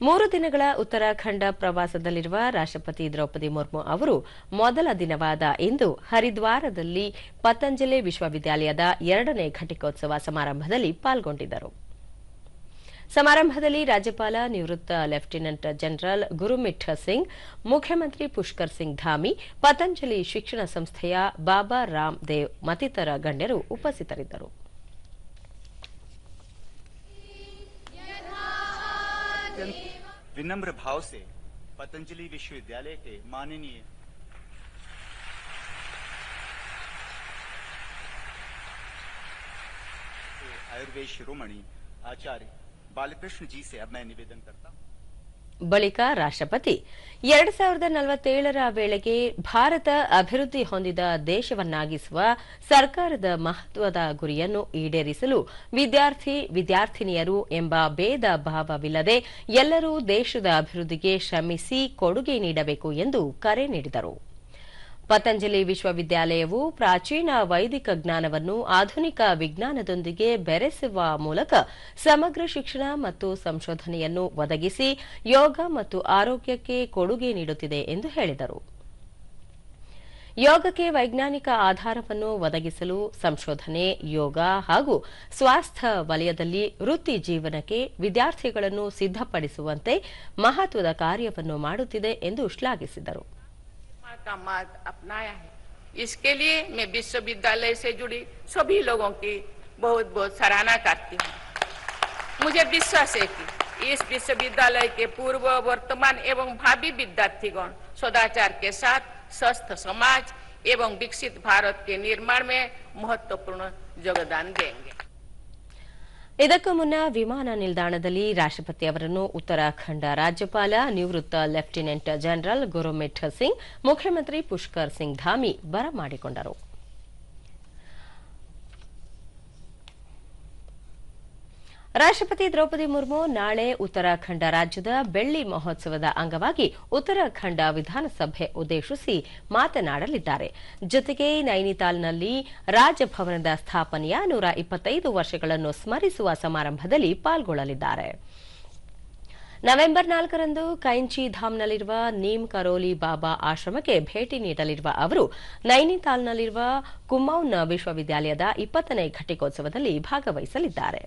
ಮೂರು ದಿನಗಳ ಉತ್ತರಾಖಂಡ ಪ್ರವಾಸದಲ್ಲಿರುವ ರಾಷ್ಟ್ರಪತಿ ದ್ರೌಪದಿ ಮುರ್ಮು ಅವರು ಮೊದಲ ದಿನವಾದ ಇಂದು ಹರಿದ್ವಾರದಲ್ಲಿ ಪತಂಜಲಿ ವಿಶ್ವವಿದ್ಯಾಲಯದ ಎರಡನೇ ಘಟಿಕೋತ್ಸವ ಸಮಾರಂಭದಲ್ಲಿ ಪಾಲ್ಗೊಂಡಿದ್ದರು. ಸಮಾರಂಭದಲ್ಲಿ ರಾಜ್ಯಪಾಲ ನಿವೃತ್ತ ಲೆಫ್ಟಿನೆಂಟ್ ಜನರಲ್ ಗುರುಮಿಠ ಸಿಂಗ್, ಮುಖ್ಯಮಂತ್ರಿ ಪುಷ್ಕರ್ ಸಿಂಗ್ ಧಾಮಿ, ಪತಂಜಲಿ ಶಿಕ್ಷಣ ಸಂಸ್ಥೆಯ ಬಾಬಾ ರಾಮ್ ದೇವ್ ಮತ್ತಿತರ ಗಣ್ಯರು ಉಪಸ್ಥಿತರಿದ್ದರು. अत्यंत विनम्र भाव से पतंजलि विश्वविद्यालय के माननीय आयुर्वेद शिरोमणि आचार्य बालकृष्ण जी से अब मैं निवेदन करता हूँ। बलिका राष्ट्रपति ಎರಡು ಸಾವಿರದ ನಲವತ್ತೇಳರ ವೇಳೆಗೆ ಭಾರತ ಅಭಿವೃದ್ಧಿ ಹೊಂದಿದ ದೇಶವನ್ನಾಗಿಸುವ ಸರ್ಕಾರದ ಮಹತ್ವದ ಗುರಿಯನ್ನು ಈಡೇರಿಸಲು ವಿದ್ಯಾರ್ಥಿ, ವಿದ್ಯಾರ್ಥಿನಿಯರು ಎಂಬ ಭೇದ ಭಾವವಿಲ್ಲದೆ ಎಲ್ಲರೂ ದೇಶದ ಅಭಿವೃದ್ಧಿಗೆ ಶ್ರಮಿಸಿ ಕೊಡುಗೆ ನೀಡಬೇಕು ಎಂದು ಕರೆ ನೀಡಿದರು. ಪತಂಜಲಿ ವಿಶ್ವವಿದ್ಯಾಲಯವು ಪ್ರಾಚೀನ ವೈದಿಕ ಜ್ಞಾನವನ್ನು ಆಧುನಿಕ ವಿಜ್ಞಾನದೊಂದಿಗೆ ಬೆರೆಸುವ ಮೂಲಕ ಸಮಗ್ರ ಶಿಕ್ಷಣ ಮತ್ತು ಸಂಶೋಧನೆಯನ್ನು ಒದಗಿಸಿ ಯೋಗ ಮತ್ತು ಆರೋಗ್ಯಕ್ಕೆ ಕೊಡುಗೆ ನೀಡುತ್ತಿದೆ ಎಂದು ಹೇಳಿದರು. ಯೋಗಕ್ಕೆ ವೈಜ್ಞಾನಿಕ ಆಧಾರವನ್ನು ಒದಗಿಸಲು ಸಂಶೋಧನೆ, ಯೋಗ ಹಾಗೂ ಸ್ವಾಸ್ಥ್ಯ ವಲಯದಲ್ಲಿ ವೃತ್ತಿ ಜೀವನಕ್ಕೆ ವಿದ್ಯಾರ್ಥಿಗಳನ್ನು ಸಿದ್ದಪಡಿಸುವಂತೆ ಮಹತ್ವದ ಕಾರ್ಯವನ್ನು ಮಾಡುತ್ತಿದೆ ಎಂದು ಶ್ಲಾಘಿಸಿದರು. का मार्ग अपनाया है। इसके लिए मैं विश्वविद्यालय से जुड़ी सभी लोगों की बहुत बहुत सराहना करती हूँ। मुझे विश्वास है कि इस विश्वविद्यालय के पूर्व वर्तमान एवं भावी विद्यार्थीगण सदाचार के साथ स्वस्थ समाज एवं विकसित भारत के निर्माण में महत्वपूर्ण योगदान देंगे। ಇದಕ್ಕೂ ಮುನ್ನ ವಿಮಾನ ನಿಲ್ದಾಣದಲ್ಲಿ ರಾಷ್ಟ್ರಪತಿ ಅವರನ್ನು ಉತ್ತರಾಖಂಡ ರಾಜ್ಯಪಾಲ, ನಿವೃತ್ತ ಲೆಫ್ಟಿನೆಂಟ್ ಜನರಲ್ ಗುರುಮಿಠ್ ಸಿಂಗ್, ಮುಖ್ಯಮಂತ್ರಿ ಪುಷ್ಕರ್ ಸಿಂಗ್ ಧಾಮಿ ಬರಮಾಡಿಕೊಂಡರು. ರಾಷ್ಟ್ರಪತಿ ದ್ರೌಪದಿ ಮುರ್ಮು ನಾಳೆ ಉತ್ತರಾಖಂಡ ರಾಜ್ಯದ ಬೆಳ್ಳಿ ಮಹೋತ್ಸವದ ಅಂಗವಾಗಿ ಉತ್ತರಾಖಂಡ ವಿಧಾನಸಭೆ ಉದ್ದೇಶಿಸಿ ಮಾತನಾಡಲಿದ್ದಾರೆ. ಜೊತೆಗೆ ನೈನಿತಾಲ್ನಲ್ಲಿ ರಾಜಭವನದ ಸ್ಥಾಪನೆಯ ನೂರ ಇಪ್ಪತ್ತೈದು ವರ್ಷಗಳನ್ನು ಸ್ಮರಿಸುವ ಸಮಾರಂಭದಲ್ಲಿ ಪಾಲ್ಗೊಳ್ಳಲಿದ್ದಾರೆ. ನವೆಂಬರ್ ನಾಲ್ಕರಂದು ಕೈಂಚಿ ಧಾಮ್ನಲ್ಲಿರುವ ನೀಮ್ ಕರೋಲಿ ಬಾಬಾ ಆಶ್ರಮಕ್ಕೆ ಭೇಟಿ ನೀಡಲಿರುವ ಅವರು, ನೈನಿತಾಲ್ನಲ್ಲಿರುವ ಕುಮೌನ್ ವಿಶ್ವವಿದ್ಯಾಲಯದ ಇಪ್ಪತ್ತನೇ ಘಟಿಕೋತ್ಸವದಲ್ಲಿ ಭಾಗವಹಿಸಲಿದ್ದಾರೆ.